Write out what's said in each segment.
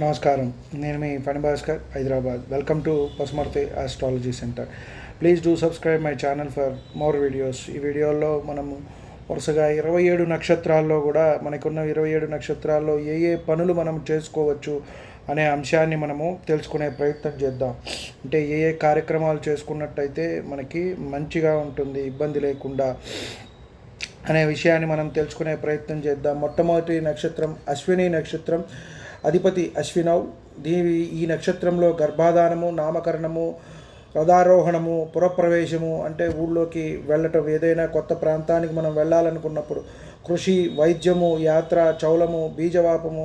నమస్కారం. నేను మీ Phani Bhaskar Hyderabad. Welcome to Pasumarthi astrology centre please do subscribe my channel for more videos ఈ వీడియోలో మనము వరుసగా ఇరవై ఏడు నక్షత్రాల్లో కూడా మనకున్న ఇరవై ఏడు నక్షత్రాల్లో ఏ ఏ పనులు మనం చేసుకోవచ్చు అనే అంశాన్ని మనము తెలుసుకునే ప్రయత్నం చేద్దాం. అంటే ఏ ఏ కార్యక్రమాలు చేసుకున్నట్టయితే మనకి మంచిగా ఉంటుంది ఇబ్బంది లేకుండా అనే విషయాన్ని మనం తెలుసుకునే ప్రయత్నం చేద్దాం. మొట్టమొదటి నక్షత్రం అశ్విని నక్షత్రం. అధిపతి అశ్వినవ్ దీని ఈ నక్షత్రంలో గర్భాధానము నామకరణము రథారోహణము పురప్రవేశము అంటే ఊళ్ళోకి వెళ్ళటం ఏదైనా కొత్త ప్రాంతానికి మనం వెళ్ళాలనుకున్నప్పుడు కృషి వైద్యము యాత్ర చౌలము బీజవాపము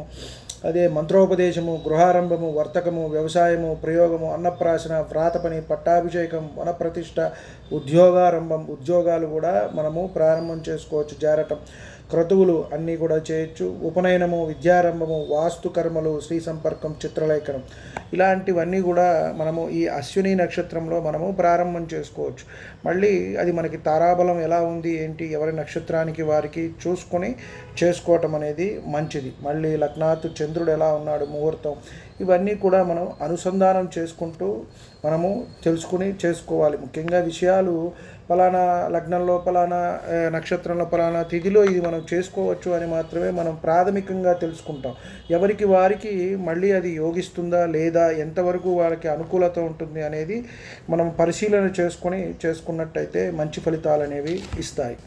అదే మంత్రోపదేశము గృహారంభము వర్తకము వ్యవసాయము ప్రయోగము అన్నప్రాసన వ్రాతపని పట్టాభిషేకం వనప్రతిష్ట ఉద్యోగారంభం ఉద్యోగాలు కూడా మనము ప్రారంభం చేసుకోవచ్చు. జారటం. క్రతువులు అన్నీ కూడా చేయొచ్చు. ఉపనయనము విద్యారంభము వాస్తు కర్మలు శ్రీ సంపర్కం చిత్రలేఖనం. ఇలాంటివన్నీ కూడా మనము ఈ అశ్విని నక్షత్రంలో మనము ప్రారంభం చేసుకోవచ్చు. మళ్ళీ అది మనకి తారాబలం ఎలా ఉంది ఏంటి ఎవరి నక్షత్రానికి వారికి చూసుకొని చేసుకోవటం అనేది మంచిది. మళ్ళీ లగ్నాత్ చంద్రుడు ఎలా ఉన్నాడు ముహూర్తం ఇవన్నీ కూడా మనం అనుసంధానం చేసుకుంటూ మనము తెలుసుకుని చేసుకోవాలి. ముఖ్యంగా విషయాలు ఫలానా లగ్నంలో ఫలానా నక్షత్రంలో ఫలానా తిథిలో ఇది మనం చేసుకోవచ్చు అని మాత్రమే మనం ప్రాథమికంగా తెలుసుకుంటాం. ఎవరికి వారికి మళ్ళీ అది యోగిస్తుందా లేదా ఎంతవరకు వారికి అనుకూలత ఉంటుంది అనేది మనం పరిశీలన చేసుకొని చేసుకున్నట్టయితే మంచి ఫలితాలు అనేవి ఇస్తాయి.